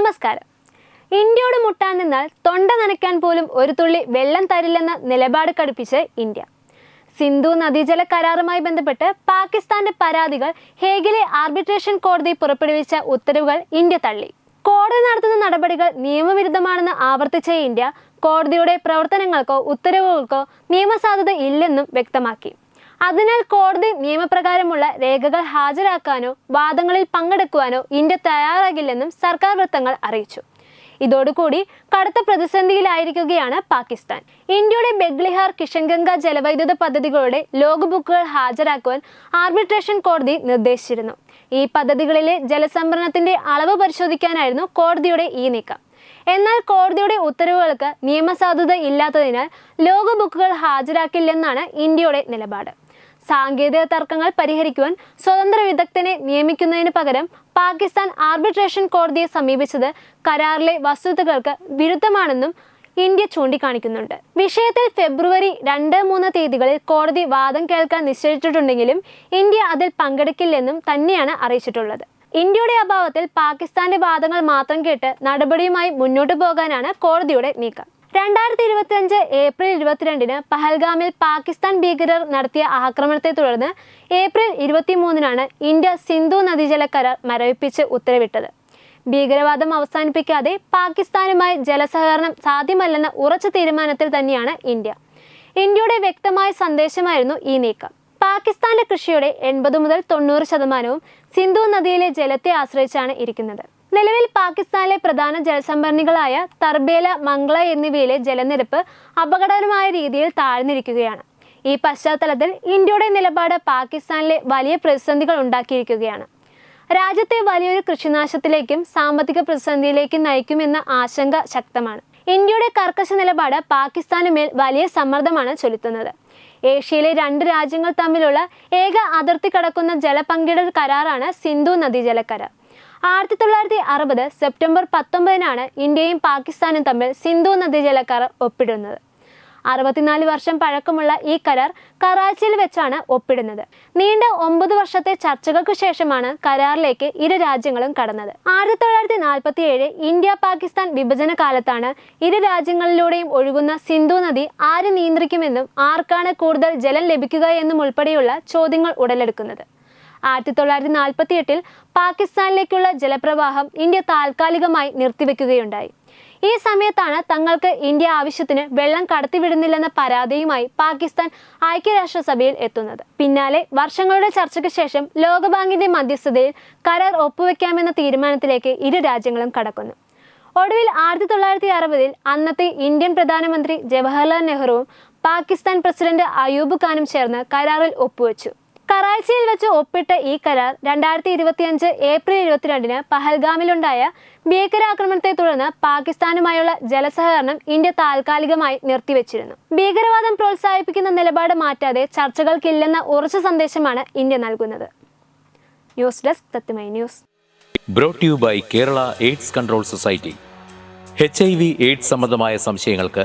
നമസ്കാരം. ഇന്ത്യയോട് മുട്ടാൻ നിന്നാൽ തൊണ്ട നനയ്ക്കാൻ പോലും ഒരു തുള്ളി വെള്ളം തരില്ലെന്ന നിലപാട് കടുപ്പിച്ച് ഇന്ത്യ. സിന്ധു നദീജല കരാറുമായി ബന്ധപ്പെട്ട് പാകിസ്ഥാന്റെ പരാതികൾ ഹേഗിലെ ആർബിട്രേഷൻ കോടതി പുറപ്പെടുവിച്ച ഉത്തരവുകൾ ഇന്ത്യ തള്ളി. കോടതി നടത്തുന്ന നടപടികൾ നിയമവിരുദ്ധമാണെന്ന് ആവർത്തിച്ച ഇന്ത്യ കോടതിയുടെ പ്രവർത്തനങ്ങൾക്കോ ഉത്തരവുകൾക്കോ നിയമസാധുത ഇല്ലെന്നും വ്യക്തമാക്കി. അതിനാൽ കോടതി നിയമപ്രകാരമുള്ള രേഖകൾ ഹാജരാക്കാനോ വാദങ്ങളിൽ പങ്കെടുക്കുവാനോ ഇന്ത്യ തയ്യാറാകില്ലെന്നും സർക്കാർ വൃത്തങ്ങൾ അറിയിച്ചു. ഇതോടുകൂടി കടുത്ത പ്രതിസന്ധിയിലായിരിക്കുകയാണ് പാകിസ്ഥാൻ. ഇന്ത്യയുടെ ബെഗ്ലിഹാർ കിഷൻഗംഗ ജലവൈദ്യുത പദ്ധതികളുടെ ലോഗ് ബുക്കുകൾ ഹാജരാക്കുവാൻ ആർബിട്രേഷൻ കോടതി നിർദ്ദേശിച്ചിരുന്നു. ഈ പദ്ധതികളിലെ ജലസംഭരണത്തിന്റെ അളവ് പരിശോധിക്കാനായിരുന്നു കോടതിയുടെ ഈ നീക്കം. എന്നാൽ കോടതിയുടെ ഉത്തരവുകൾക്ക് നിയമസാധുത ഇല്ലാത്തതിനാൽ ലോഗ് ബുക്കുകൾ ഹാജരാക്കില്ലെന്നാണ് ഇന്ത്യയുടെ നിലപാട്. സാങ്കേതിക തർക്കങ്ങൾ പരിഹരിക്കുവാൻ സ്വതന്ത്ര വിദഗ്ധനെ നിയമിക്കുന്നതിന് പകരം പാകിസ്ഥാൻ ആർബിട്രേഷൻ കോടതിയെ സമീപിച്ചത് കരാറിലെ വസ്തുതകൾക്ക് വിരുദ്ധമാണെന്നും ഇന്ത്യ ചൂണ്ടിക്കാണിക്കുന്നുണ്ട്. വിഷയത്തിൽ ഫെബ്രുവരി രണ്ട് മൂന്ന് തീയതികളിൽ കോടതി വാദം കേൾക്കാൻ നിശ്ചയിച്ചിട്ടുണ്ടെങ്കിലും ഇന്ത്യ അതിൽ പങ്കെടുക്കില്ലെന്നും തന്നെയാണ് അറിയിച്ചിട്ടുള്ളത്. ഇന്ത്യയുടെ അഭാവത്തിൽ പാകിസ്ഥാന്റെ വാദങ്ങൾ മാത്രം കേട്ട് നടപടിയുമായി മുന്നോട്ടു പോകാനാണ് കോടതിയുടെ നീക്കം. രണ്ടായിരത്തി ഇരുപത്തി അഞ്ച് ഏപ്രിൽ ഇരുപത്തിരണ്ടിന് പഹൽഗാമിൽ പാകിസ്ഥാൻ ഭീകരർ നടത്തിയ ആക്രമണത്തെ തുടർന്ന് ഏപ്രിൽ ഇരുപത്തിമൂന്നിനാണ് ഇന്ത്യ സിന്ധു നദീജല കരാർ മരവിപ്പിച്ച് ഉത്തരവിട്ടത്. ഭീകരവാദം അവസാനിപ്പിക്കാതെ പാകിസ്ഥാനുമായി ജലസഹകരണം സാധ്യമല്ലെന്ന ഉറച്ച തീരുമാനത്തിൽ തന്നെയാണ് ഇന്ത്യ. ഇന്ത്യയുടെ വ്യക്തമായ സന്ദേശമായിരുന്നു ഈ നീക്കം. പാകിസ്ഥാന്റെ കൃഷിയുടെ എൺപത് മുതൽ തൊണ്ണൂറ് ശതമാനവും സിന്ധു നദിയിലെ ജലത്തെ ആശ്രയിച്ചാണ് ഇരിക്കുന്നത്. നിലവിൽ പാകിസ്ഥാനിലെ പ്രധാന ജലസംഭരണികളായ തർബേല മംഗ്ല എന്നിവയിലെ ജലനിരപ്പ് അപകടകരമായ രീതിയിൽ താഴ്ന്നിരിക്കുകയാണ്. ഈ പശ്ചാത്തലത്തിൽ ഇന്ത്യയുടെ നിലപാട് പാകിസ്ഥാനിലെ വലിയ പ്രതിസന്ധികൾ ഉണ്ടാക്കിയിരിക്കുകയാണ്. രാജ്യത്തെ വലിയൊരു കൃഷിനാശത്തിലേക്കും സാമ്പത്തിക പ്രതിസന്ധിയിലേക്കും നയിക്കുമെന്ന ആശങ്ക ശക്തമാണ്. ഇന്ത്യയുടെ കർക്കശ നിലപാട് പാകിസ്ഥാന് മേൽ വലിയ സമ്മർദ്ദമാണ് ചൊലുത്തുന്നത്. ഏഷ്യയിലെ രണ്ട് രാജ്യങ്ങൾ തമ്മിലുള്ള ഏക അതിർത്തി കടക്കുന്ന ജലപങ്കിടൽ കരാറാണ് സിന്ധു നദീജല കരാർ ആയിരത്തി തൊള്ളായിരത്തി അറുപത് സെപ്റ്റംബർ പത്തൊമ്പതിനാണ് ഇന്ത്യയും പാകിസ്ഥാനും തമ്മിൽ സിന്ധു നദീജല കരാർ ഒപ്പിടുന്നത്. അറുപത്തിനാല് വർഷം പഴക്കമുള്ള ഈ കരാർ കറാച്ചിയിൽ വെച്ചാണ് ഒപ്പിടുന്നത്. നീണ്ട ഒമ്പത് വർഷത്തെ ചർച്ചകൾക്ക് ശേഷമാണ് കരാറിലേക്ക് ഇരു രാജ്യങ്ങളും കടന്നത്. ആയിരത്തി തൊള്ളായിരത്തി നാൽപ്പത്തി ഏഴ് ഇന്ത്യ പാകിസ്ഥാൻ വിഭജന കാലത്താണ് ഇരു രാജ്യങ്ങളിലൂടെയും ഒഴുകുന്ന സിന്ധു നദി ആര് നിയന്ത്രിക്കുമെന്നും ആർക്കാണ് കൂടുതൽ ജലം ലഭിക്കുക എന്നും ഉൾപ്പെടെയുള്ള ചോദ്യങ്ങൾ ഉടലെടുക്കുന്നത്. ആയിരത്തി തൊള്ളായിരത്തി നാൽപ്പത്തി എട്ടിൽ പാകിസ്ഥാനിലേക്കുള്ള ജലപ്രവാഹം ഇന്ത്യ താൽക്കാലികമായി നിർത്തിവെക്കുകയുണ്ടായി. ഈ സമയത്താണ് തങ്ങൾക്ക് ഇന്ത്യ ആവശ്യത്തിന് വെള്ളം കടത്തിവിടുന്നില്ലെന്ന പരാതിയുമായി പാകിസ്ഥാൻ ഐക്യരാഷ്ട്രസഭയിൽ എത്തുന്നത്. പിന്നാലെ വർഷങ്ങളുടെ ചർച്ചയ്ക്ക് ശേഷം ലോകബാങ്കിന്റെ മധ്യസ്ഥതയിൽ കരാർ ഒപ്പുവെക്കാമെന്ന തീരുമാനത്തിലേക്ക് ഇരു രാജ്യങ്ങളും കടക്കുന്നു. ഒടുവിൽ ആയിരത്തി തൊള്ളായിരത്തി അറുപതിൽ അന്നത്തെ ഇന്ത്യൻ പ്രധാനമന്ത്രി ജവഹർലാൽ നെഹ്റുവും പാകിസ്ഥാൻ പ്രസിഡന്റ് അയൂബ് ഖാനും ചേർന്ന് കരാറിൽ ഒപ്പുവെച്ചു. കറാച്ചിയിൽ വെച്ച് ഒപ്പിട്ട ഈ കരാർ രണ്ടായിരത്തി ഇരുപത്തിയഞ്ച് ഏപ്രിൽ ഇരുപത്തിരണ്ടിന് പഹൽഗാമിലുണ്ടായ ഭീകരാക്രമണത്തെ തുടർന്ന് പാകിസ്ഥാനുമായുള്ള ജലസഹകരണം ഇന്ത്യ താൽക്കാലികമായി നിർത്തിവെച്ചിരുന്നു. ഭീകരവാദം പ്രോത്സാഹിപ്പിക്കുന്ന നിലപാട് മാറ്റാതെ ചർച്ചകൾക്കില്ലെന്ന ഉറച്ച സന്ദേശമാണ് ഇന്ത്യ നൽകുന്നത്. News desk Tatwamayi news. Brought you by Kerala AIDS control society H I V AIDS സംബന്ധമായ സംശയങ്ങൾക്ക്